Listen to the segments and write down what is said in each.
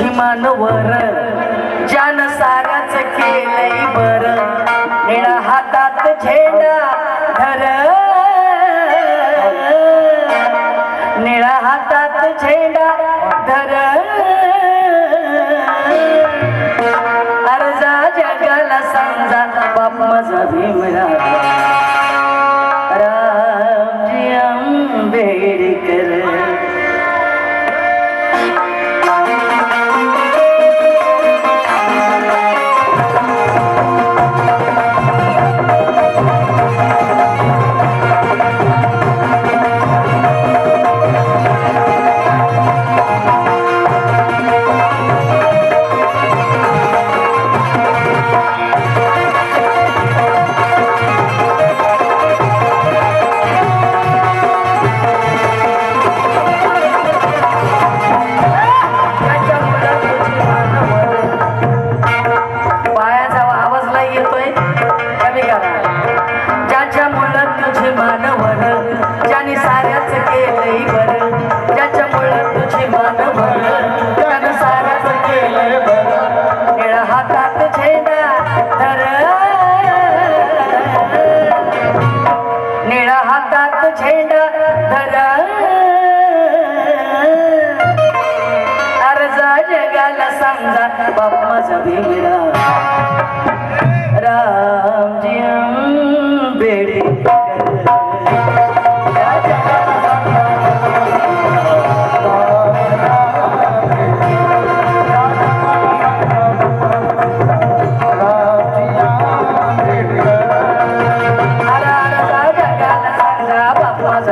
अभिमानवर. ज्यान साराच केलंय बर निळा हातात झेंडा धर. निळा हातात झेंडा धर. अर्जा जगाला समजा बाप माझा भीमरा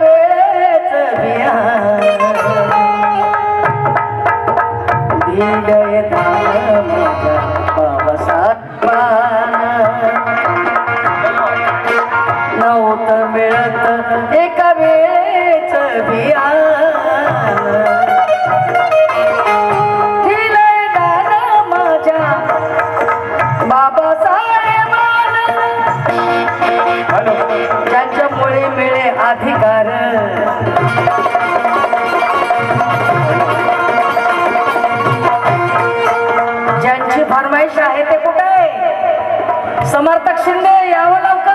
वेळेच बिया समर्थक शिंदे यावं लवकर.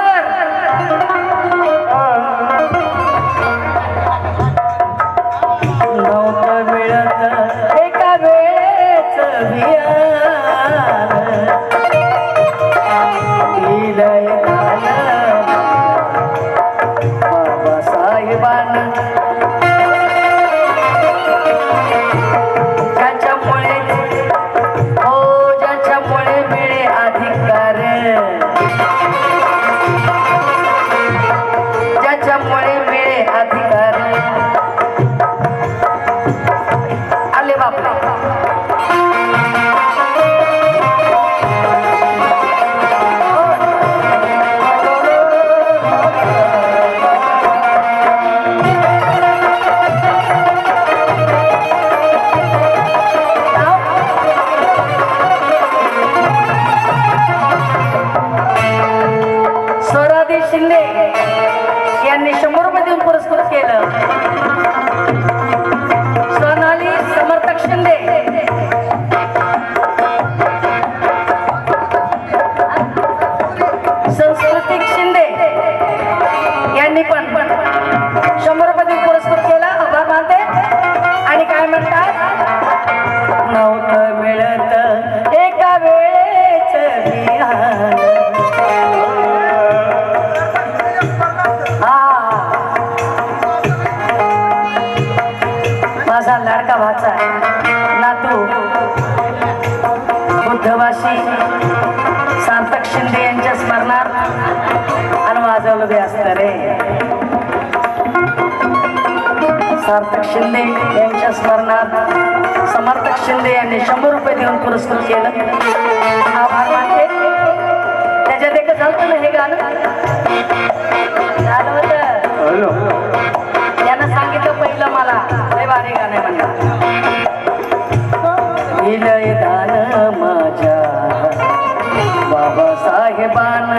माझा लाडका भाचा नातू बुद्धवाशी सार्थक शिंदे यांच्या स्मरणार्थ आणि वाजवलं बी असतं रे. सार्थक शिंदे यांच्या स्मरणार्थ समर्थक शिंदे यांनी शंभर रुपये देऊन पुरस्कृत केलं. आभार मानते त्याच्यात एक झालं ना हे गाणं? झालं होतं. हॅलो. यानं सांगितलं भारी गाणे म्हणलं विलय दान माझ्या. बाबासाहेबान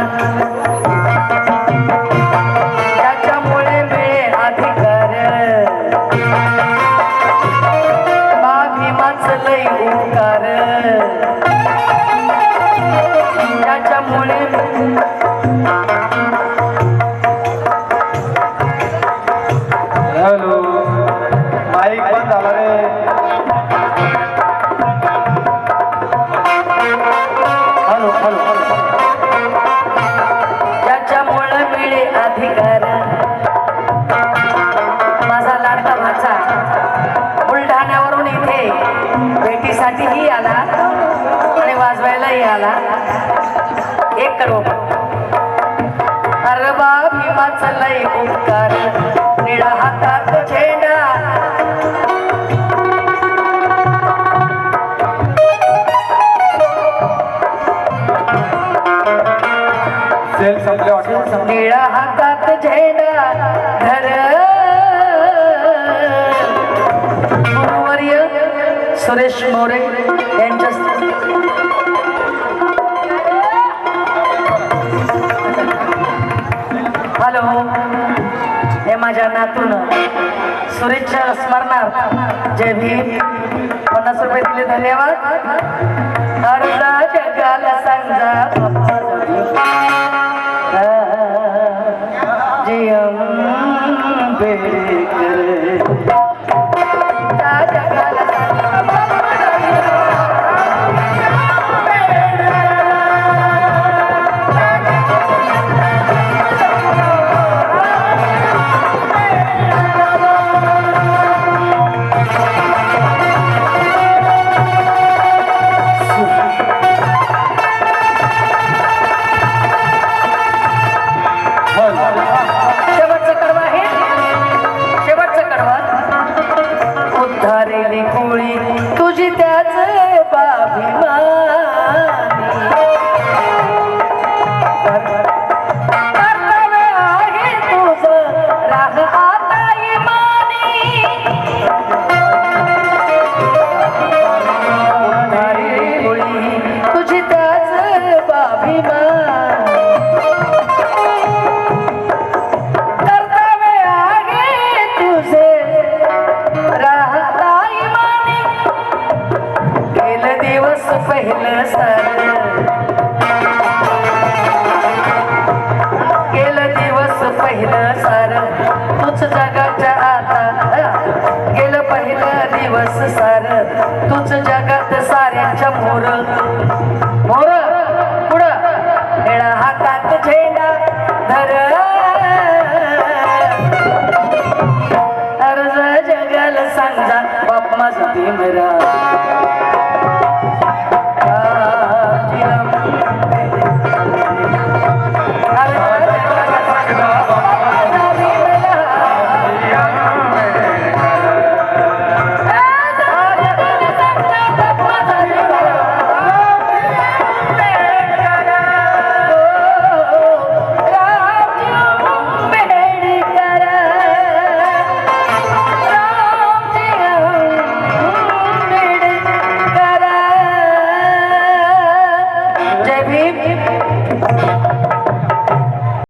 माझा लाडका माझा बुलढाण्यावरून इथे भेटीसाठीही आला आणि वाजवायलाही आला. एक करो अरे बा भीमाचा लय उपकार निळा हातात झेंडा. सुरेश मोरे यांच्या हॅलो. हे माझ्या नातून सुरेशच्या स्मरणार्थ. जय भीम. पन्नास रुपये दिले धन्यवाद. अर्धा जगाला सांगा. जय बेकर जगाच्या आता. गेलं पहिलं दिवस सार. तूच जगात साऱ्यांच्या मोर. मोर? पुढं? निळा हातात झेंडा. धर. अर्ज जगाला सांगा बाप माझा भीमरा